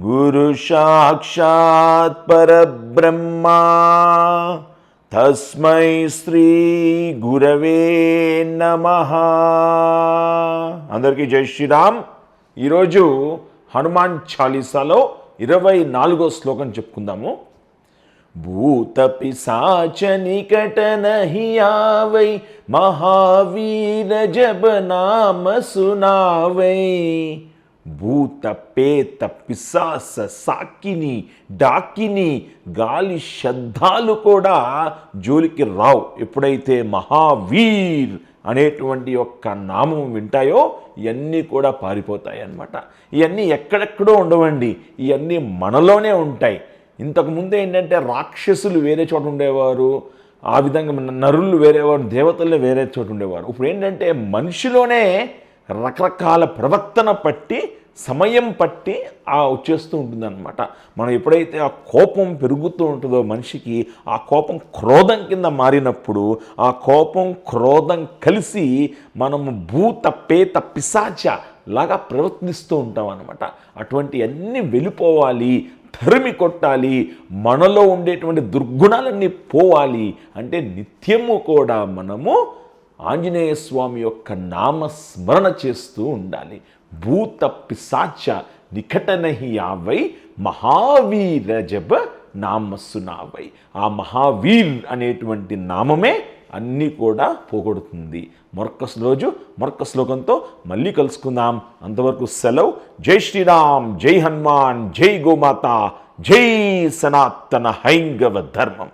గురు సాక్షాత్ పరబ్రహ్మ. తస్మై శ్రీ గురవే నమ. అందరికీ జై శ్రీరామ్. ఈరోజు హనుమాన్ చాలీసాలో ఇరవై నాలుగో శ్లోకం చెప్పుకుందాము. భూత పిశాచ నికట నహియావై మహావీర జబ నామ సునావై. భూత పేత పిశాస సాకిని డాకిని గాలి శబ్దాలు కూడా జోలికి రావు. ఎప్పుడైతే మహావీర్ అనేటువంటి యొక్క నామం వింటాయో ఇవన్నీ కూడా పారిపోతాయి అన్నమాట. ఇవన్నీ ఎక్కడెక్కడో ఉండవండి. ఇవన్నీ మనలోనే ఉంటాయి. ఇంతకుముందు ఏంటంటే రాక్షసులు వేరే చోట ఉండేవారు. ఆ విధంగా మన నరులు వేరేవారు దేవతలు వేరే చోట ఉండేవారు. ఇప్పుడు ఏంటంటే మనిషిలోనే రకరకాల ప్రవర్తన పట్టి సమయం పట్టి ఆ వచ్చేస్తూ ఉంటుందన్నమాట. మనం ఎప్పుడైతే ఆ కోపం పెరుగుతూ ఉంటుందో మనిషికి ఆ కోపం క్రోధం కింద మారినప్పుడు ఆ కోపం క్రోధం కలిసి మనము భూత పేత పిశాచ లాగా ప్రవర్తిస్తూ ఉంటాం అనమాట అటువంటి అన్నీ వెళ్ళిపోవాలి తరిమి కొట్టాలి మనలో ఉండేటువంటి దుర్గుణాలన్నీ పోవాలి. అంటే నిత్యము కూడా మనము ఆంజనేయ స్వామి యొక్క నామస్మరణ చేస్తూ ఉండాలి. భూత పిశాచ నికటనహి యావై మహావీర జబ నామస్సునావై ఆ మహావీర్ అనేటువంటి నామమే అన్నీ కూడా పోగొడుతుంది. మరొక్క రోజు మరొక్క శ్లోకంతో మళ్ళీ కలుసుకుందాం. అంతవరకు సెలవు. జై శ్రీరామ్ జై హనుమాన్ జై గోమాత జై సనాతన హైంగవ ధర్మం.